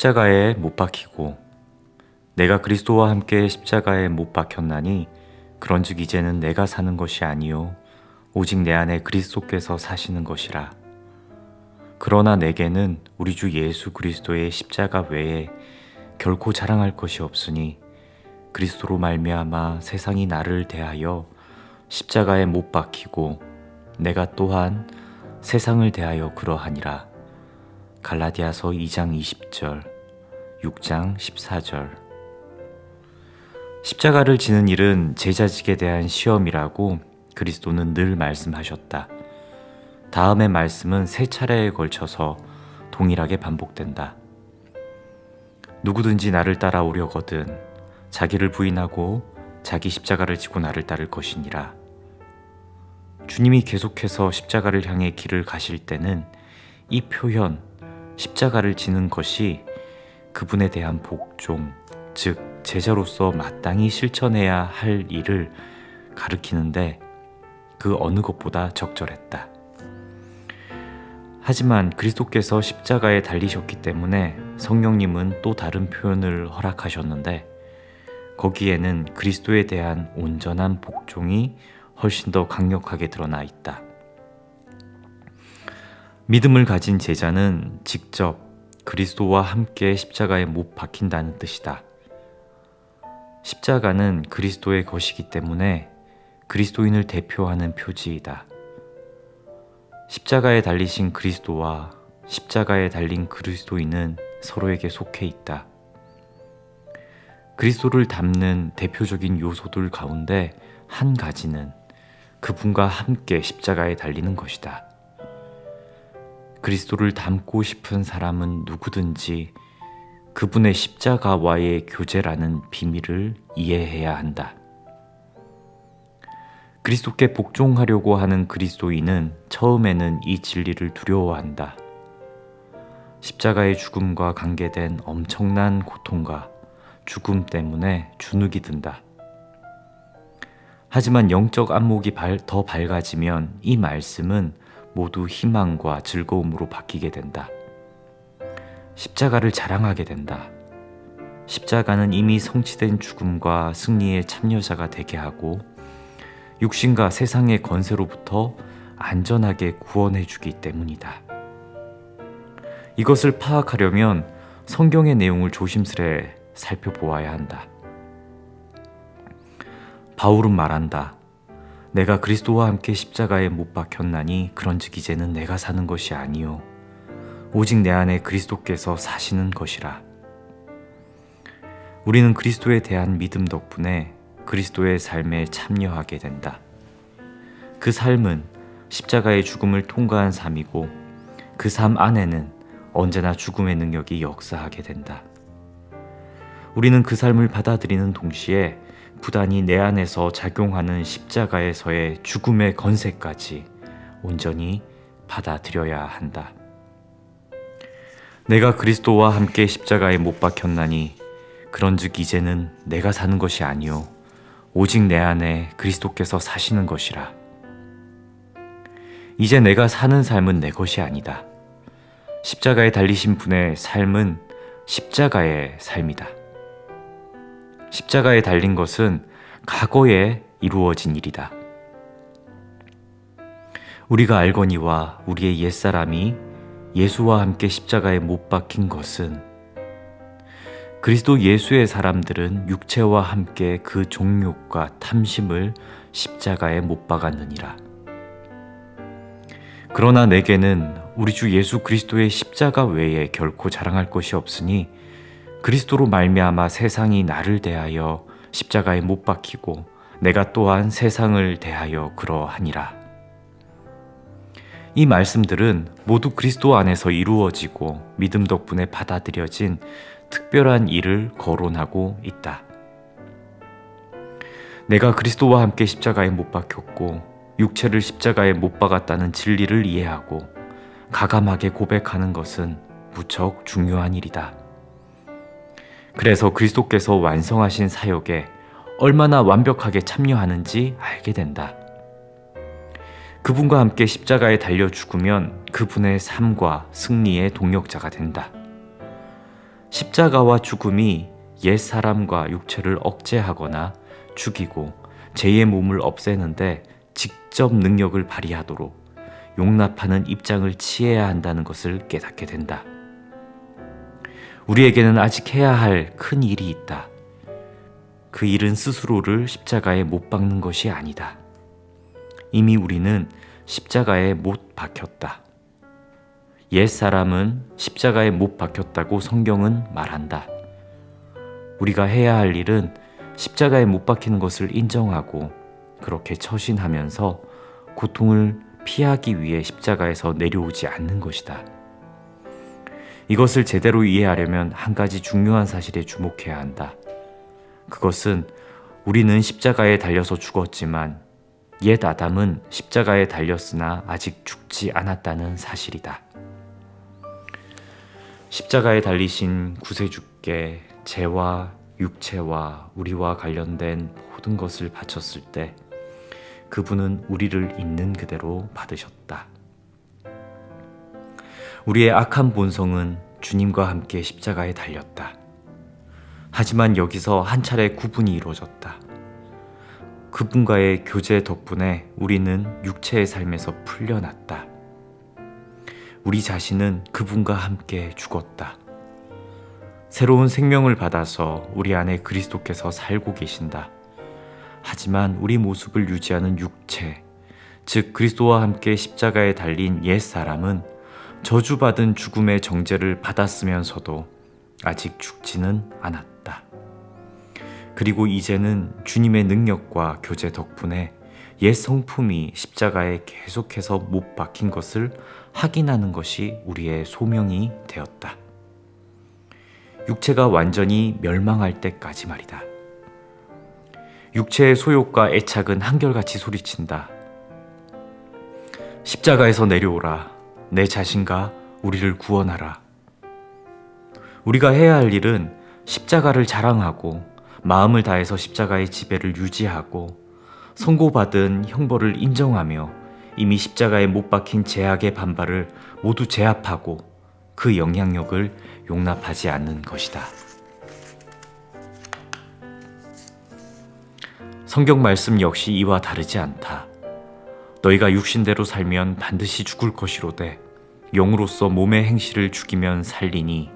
십자가에 못 박히고 내가 그리스도와 함께 십자가에 못 박혔나니 그런즉 이제는 내가 사는 것이 아니요 오직 내 안에 그리스도께서 사시는 것이라. 그러나 내게는 우리 주 예수 그리스도의 십자가 외에 결코 자랑할 것이 없으니 그리스도로 말미암아 세상이 나를 대하여 십자가에 못 박히고 내가 또한 세상을 대하여 그러하니라. 갈라디아서 2장 20절 6장 14절 십자가를 지는 일은 제자직에 대한 시험이라고 그리스도는 늘 말씀하셨다. 다음의 말씀은 세 차례에 걸쳐서 동일하게 반복된다. 누구든지 나를 따라오려거든 자기를 부인하고 자기 십자가를 지고 나를 따를 것이니라. 주님이 계속해서 십자가를 향해 길을 가실 때는 이 표현, 십자가를 지는 것이 그분에 대한 복종, 즉, 제자로서 마땅히 실천해야 할 일을 가르키는데 그 어느 것보다 적절했다. 하지만 그리스도께서 십자가에 달리셨기 때문에 성령님은 또 다른 표현을 허락하셨는데 거기에는 그리스도에 대한 온전한 복종이 훨씬 더 강력하게 드러나 있다. 믿음을 가진 제자는 직접 그리스도와 함께 십자가에 못 박힌다는 뜻이다. 십자가는 그리스도의 것이기 때문에 그리스도인을 대표하는 표지이다. 십자가에 달리신 그리스도와 십자가에 달린 그리스도인은 서로에게 속해 있다. 그리스도를 담는 대표적인 요소들 가운데 한 가지는 그분과 함께 십자가에 달리는 것이다. 그리스도를 닮고 싶은 사람은 누구든지 그분의 십자가와의 교제라는 비밀을 이해해야 한다. 그리스도께 복종하려고 하는 그리스도인은 처음에는 이 진리를 두려워한다. 십자가의 죽음과 관계된 엄청난 고통과 죽음 때문에 주눅이 든다. 하지만 영적 안목이 더 밝아지면 이 말씀은 모두 희망과 즐거움으로 바뀌게 된다. 십자가를 자랑하게 된다. 십자가는 이미 성취된 죽음과 승리의 참여자가 되게 하고 육신과 세상의 건세로부터 안전하게 구원해 주기 때문이다. 이것을 파악하려면 성경의 내용을 조심스레 살펴보아야 한다. 바울은 말한다. 내가 그리스도와 함께 십자가에 못 박혔나니 그런즉 이제는 내가 사는 것이 아니요 오직 내 안에 그리스도께서 사시는 것이라. 우리는 그리스도에 대한 믿음 덕분에 그리스도의 삶에 참여하게 된다. 그 삶은 십자가의 죽음을 통과한 삶이고 그 삶 안에는 언제나 죽음의 능력이 역사하게 된다. 우리는 그 삶을 받아들이는 동시에 부단히 내 안에서 작용하는 십자가에서의 죽음의 건세까지 온전히 받아들여야 한다. 내가 그리스도와 함께 십자가에 못 박혔나니 그런즉 이제는 내가 사는 것이 아니요 오직 내 안에 그리스도께서 사시는 것이라. 이제 내가 사는 삶은 내 것이 아니다. 십자가에 달리신 분의 삶은 십자가의 삶이다. 십자가에 달린 것은 과거에 이루어진 일이다. 우리가 알거니와 우리의 옛사람이 예수와 함께 십자가에 못 박힌 것은 그리스도 예수의 사람들은 육체와 함께 그 종욕과 탐심을 십자가에 못 박았느니라. 그러나 내게는 우리 주 예수 그리스도의 십자가 외에 결코 자랑할 것이 없으니 그리스도로 말미암아 세상이 나를 대하여 십자가에 못 박히고 내가 또한 세상을 대하여 그러하니라. 이 말씀들은 모두 그리스도 안에서 이루어지고 믿음 덕분에 받아들여진 특별한 일을 거론하고 있다. 내가 그리스도와 함께 십자가에 못 박혔고 육체를 십자가에 못 박았다는 진리를 이해하고 가감하게 고백하는 것은 무척 중요한 일이다. 그래서 그리스도께서 완성하신 사역에 얼마나 완벽하게 참여하는지 알게 된다. 그분과 함께 십자가에 달려 죽으면 그분의 삶과 승리의 동력자가 된다. 십자가와 죽음이 옛 사람과 육체를 억제하거나 죽이고 제2의 몸을 없애는데 직접 능력을 발휘하도록 용납하는 입장을 취해야 한다는 것을 깨닫게 된다. 우리에게는 아직 해야 할 큰 일이 있다. 그 일은 스스로를 십자가에 못 박는 것이 아니다. 이미 우리는 십자가에 못 박혔다. 옛 사람은 십자가에 못 박혔다고 성경은 말한다. 우리가 해야 할 일은 십자가에 못 박히는 것을 인정하고 그렇게 처신하면서 고통을 피하기 위해 십자가에서 내려오지 않는 것이다. 이것을 제대로 이해하려면 한 가지 중요한 사실에 주목해야 한다. 그것은 우리는 십자가에 달려서 죽었지만 옛 아담은 십자가에 달렸으나 아직 죽지 않았다는 사실이다. 십자가에 달리신 구세주께 죄와 육체와 우리와 관련된 모든 것을 바쳤을 때 그분은 우리를 있는 그대로 받으셨다. 우리의 악한 본성은 주님과 함께 십자가에 달렸다. 하지만 여기서 한 차례 구분이 이루어졌다. 그분과의 교제 덕분에 우리는 육체의 삶에서 풀려났다. 우리 자신은 그분과 함께 죽었다. 새로운 생명을 받아서 우리 안에 그리스도께서 살고 계신다. 하지만 우리 모습을 유지하는 육체, 즉 그리스도와 함께 십자가에 달린 옛 사람은 저주받은 죽음의 정죄를 받았으면서도 아직 죽지는 않았다. 그리고 이제는 주님의 능력과 교제 덕분에 옛 성품이 십자가에 계속해서 못 박힌 것을 확인하는 것이 우리의 소명이 되었다. 육체가 완전히 멸망할 때까지 말이다. 육체의 소욕과 애착은 한결같이 소리친다. 십자가에서 내려오라. 내 자신과 우리를 구원하라. 우리가 해야 할 일은 십자가를 자랑하고 마음을 다해서 십자가의 지배를 유지하고 선고받은 형벌을 인정하며 이미 십자가에 못 박힌 제약의 반발을 모두 제압하고 그 영향력을 용납하지 않는 것이다. 성경 말씀 역시 이와 다르지 않다. 너희가 육신대로 살면 반드시 죽을 것이로되 영으로서 몸의 행실을 죽이면 살리니.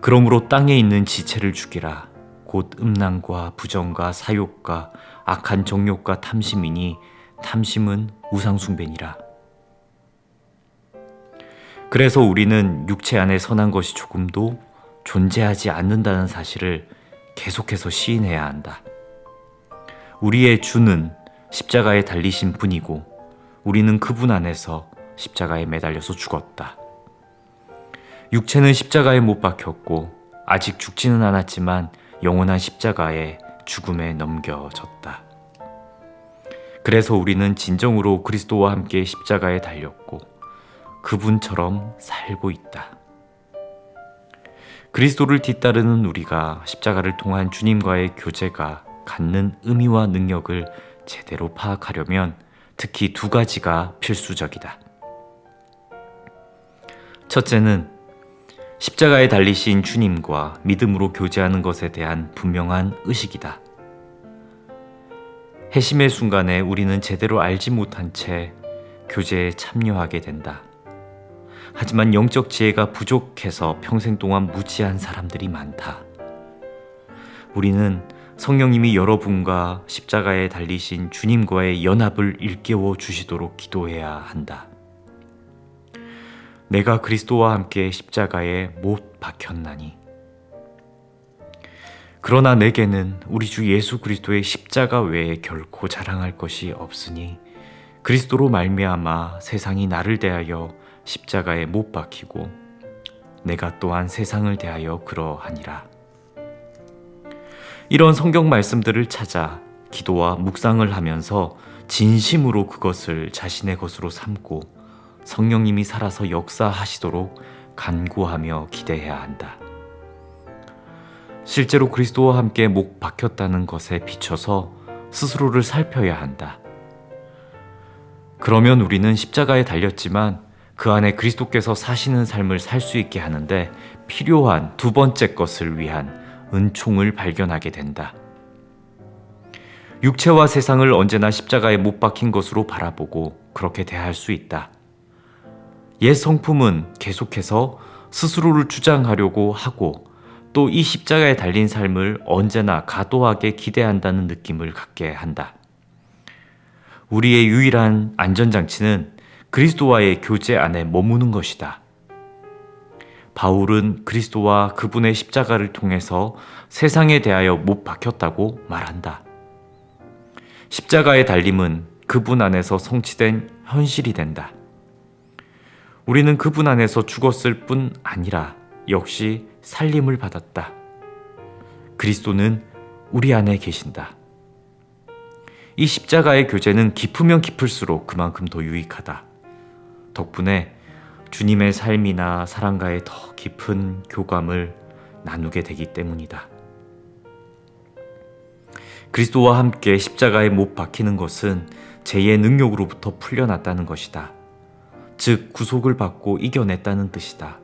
그러므로 땅에 있는 지체를 죽이라. 곧 음란과 부정과 사욕과 악한 정욕과 탐심이니 탐심은 우상숭배니라. 그래서 우리는 육체 안에 선한 것이 조금도 존재하지 않는다는 사실을 계속해서 시인해야 한다. 우리의 주는 십자가에 달리신 분이고 우리는 그분 안에서 십자가에 매달려서 죽었다. 육체는 십자가에 못 박혔고 아직 죽지는 않았지만 영원한 십자가에 죽음에 넘겨졌다. 그래서 우리는 진정으로 그리스도와 함께 십자가에 달렸고 그분처럼 살고 있다. 그리스도를 뒤따르는 우리가 십자가를 통한 주님과의 교제가 갖는 의미와 능력을 제대로 파악하려면 특히 두 가지가 필수적이다. 첫째는 십자가에 달리신 주님과 믿음으로 교제하는 것에 대한 분명한 의식이다. 해심의 순간에 우리는 제대로 알지 못한 채 교제에 참여하게 된다. 하지만 영적 지혜가 부족해서 평생 동안 무지한 사람들이 많다. 우리는 성령님이 여러분과 십자가에 달리신 주님과의 연합을 일깨워 주시도록 기도해야 한다. 내가 그리스도와 함께 십자가에 못 박혔나니. 그러나 내게는 우리 주 예수 그리스도의 십자가 외에 결코 자랑할 것이 없으니 그리스도로 말미암아 세상이 나를 대하여 십자가에 못 박히고 내가 또한 세상을 대하여 그러하니라. 이런 성경 말씀들을 찾아 기도와 묵상을 하면서 진심으로 그것을 자신의 것으로 삼고 성령님이 살아서 역사하시도록 간구하며 기대해야 한다. 실제로 그리스도와 함께 목 박혔다는 것에 비춰서 스스로를 살펴야 한다. 그러면 우리는 십자가에 달렸지만 그 안에 그리스도께서 사시는 삶을 살 수 있게 하는데 필요한 두 번째 것을 위한 은총을 발견하게 된다. 육체와 세상을 언제나 십자가에 못 박힌 것으로 바라보고 그렇게 대할 수 있다. 옛 성품은 계속해서 스스로를 주장하려고 하고 또 이 십자가에 달린 삶을 언제나 과도하게 기대한다는 느낌을 갖게 한다. 우리의 유일한 안전장치는 그리스도와의 교제 안에 머무는 것이다. 바울은 그리스도와 그분의 십자가를 통해서 세상에 대하여 못 박혔다고 말한다. 십자가의 달림은 그분 안에서 성취된 현실이 된다. 우리는 그분 안에서 죽었을 뿐 아니라 역시 살림을 받았다. 그리스도는 우리 안에 계신다. 이 십자가의 교제는 깊으면 깊을수록 그만큼 더 유익하다. 덕분에 주님의 삶이나 사랑과의 더 깊은 교감을 나누게 되기 때문이다. 그리스도와 함께 십자가에 못 박히는 것은 죄의 능력으로부터 풀려났다는 것이다. 즉, 구속을 받고 이겨냈다는 뜻이다.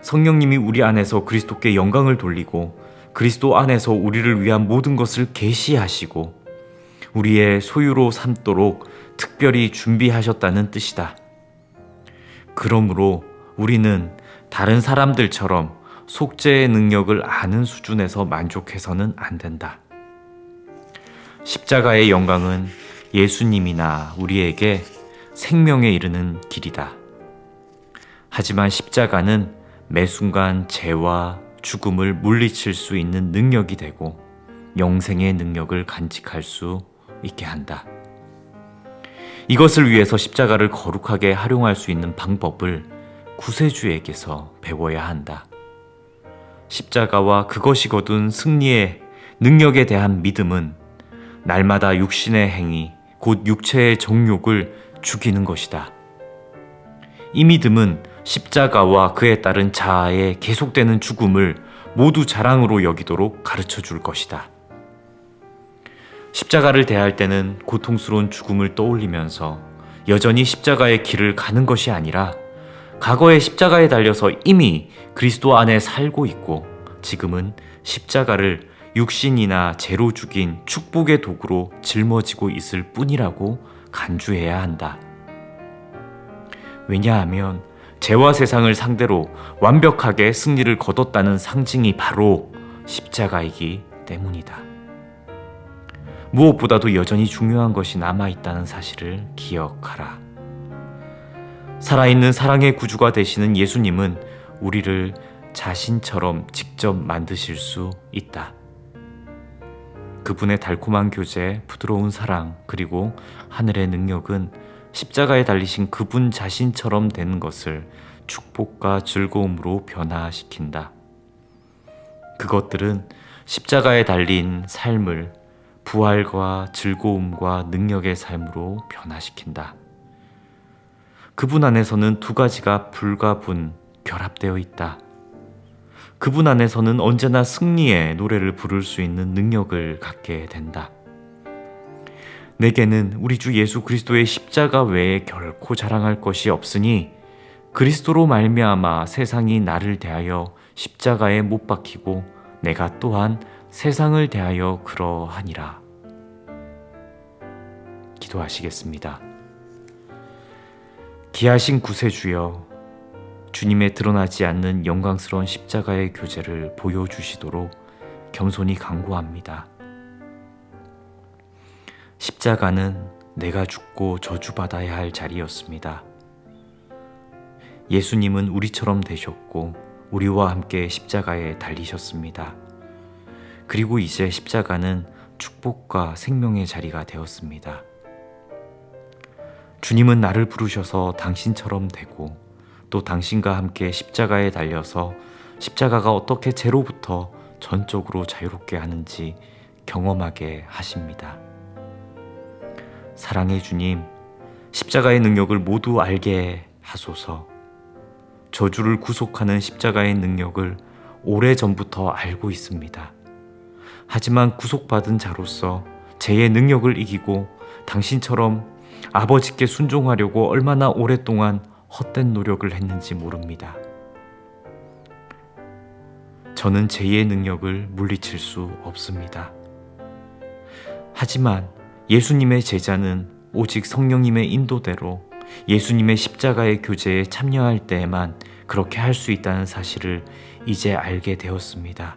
성령님이 우리 안에서 그리스도께 영광을 돌리고 그리스도 안에서 우리를 위한 모든 것을 계시하시고 우리의 소유로 삼도록 특별히 준비하셨다는 뜻이다. 그러므로 우리는 다른 사람들처럼 속죄의 능력을 아는 수준에서 만족해서는 안 된다. 십자가의 영광은 예수님이나 우리에게 생명에 이르는 길이다. 하지만 십자가는 매 순간 죄와 죽음을 물리칠 수 있는 능력이 되고 영생의 능력을 간직할 수 있게 한다. 이것을 위해서 십자가를 거룩하게 활용할 수 있는 방법을 구세주에게서 배워야 한다. 십자가와 그것이 거둔 승리의 능력에 대한 믿음은 날마다 육신의 행위, 곧 육체의 정욕을 죽이는 것이다. 이 믿음은 십자가와 그에 따른 자아의 계속되는 죽음을 모두 자랑으로 여기도록 가르쳐 줄 것이다. 십자가를 대할 때는 고통스러운 죽음을 떠올리면서 여전히 십자가의 길을 가는 것이 아니라 과거의 십자가에 달려서 이미 그리스도 안에 살고 있고 지금은 십자가를 육신이나 죄로 죽인 축복의 도구로 짊어지고 있을 뿐이라고 간주해야 한다. 왜냐하면 죄와 세상을 상대로 완벽하게 승리를 거뒀다는 상징이 바로 십자가이기 때문이다. 무엇보다도 여전히 중요한 것이 남아있다는 사실을 기억하라. 살아있는 사랑의 구주가 되시는 예수님은 우리를 자신처럼 직접 만드실 수 있다. 그분의 달콤한 교제, 부드러운 사랑, 그리고 하늘의 능력은 십자가에 달리신 그분 자신처럼 되는 것을 축복과 즐거움으로 변화시킨다. 그것들은 십자가에 달린 삶을 부활과 즐거움과 능력의 삶으로 변화시킨다. 그분 안에서는 두 가지가 불가분 결합되어 있다. 그분 안에서는 언제나 승리의 노래를 부를 수 있는 능력을 갖게 된다. 내게는 우리 주 예수 그리스도의 십자가 외에 결코 자랑할 것이 없으니 그리스도로 말미암아 세상이 나를 대하여 십자가에 못 박히고 내가 또한 세상을 대하여 그러하니라. 기도하시겠습니다. 기하신 구세주여, 주님의 드러나지 않는 영광스러운 십자가의 교제를 보여주시도록 겸손히 강구합니다. 십자가는 내가 죽고 저주받아야 할 자리였습니다. 예수님은 우리처럼 되셨고, 우리와 함께 십자가에 달리셨습니다. 그리고 이제 십자가는 축복과 생명의 자리가 되었습니다. 주님은 나를 부르셔서 당신처럼 되고 또 당신과 함께 십자가에 달려서 십자가가 어떻게 죄로부터 전적으로 자유롭게 하는지 경험하게 하십니다. 사랑의 주님, 십자가의 능력을 모두 알게 하소서. 저주를 구속하는 십자가의 능력을 오래 전부터 알고 있습니다. 하지만 구속받은 자로서 죄의 능력을 이기고 당신처럼 아버지께 순종하려고 얼마나 오랫동안 헛된 노력을 했는지 모릅니다. 저는 제2의 능력을 물리칠 수 없습니다. 하지만 예수님의 제자는 오직 성령님의 인도대로 예수님의 십자가의 교제에 참여할 때에만 그렇게 할 수 있다는 사실을 이제 알게 되었습니다.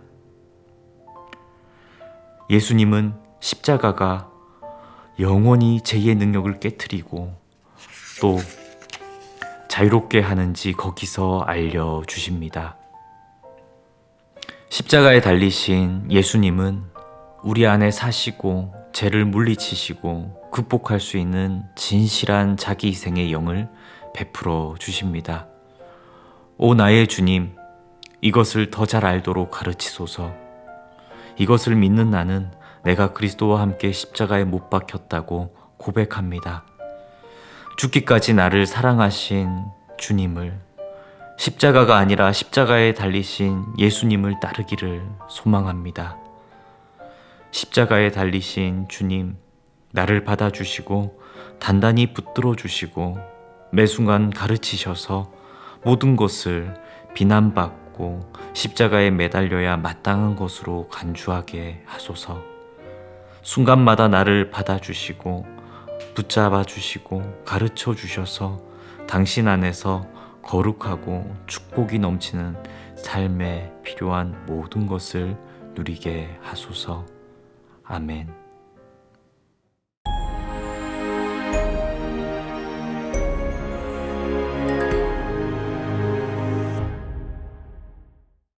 예수님은 십자가가 영원히 제2의 능력을 깨뜨리고 또 자유롭게 하는지 거기서 알려주십니다. 십자가에 달리신 예수님은 우리 안에 사시고 죄를 물리치시고 극복할 수 있는 진실한 자기 희생의 영을 베풀어 주십니다. 오 나의 주님, 이것을 더 잘 알도록 가르치소서. 이것을 믿는 나는 내가 그리스도와 함께 십자가에 못 박혔다고 고백합니다. 죽기까지 나를 사랑하신 주님을 십자가가 아니라 십자가에 달리신 예수님을 따르기를 소망합니다. 십자가에 달리신 주님, 나를 받아주시고 단단히 붙들어 주시고 매 순간 가르치셔서 모든 것을 비난 받고 십자가에 매달려야 마땅한 것으로 간주하게 하소서. 순간마다 나를 받아주시고 붙잡아 주시고 가르쳐 주셔서 당신 안에서 거룩하고 축복이 넘치는 삶에 필요한 모든 것을 누리게 하소서. 아멘.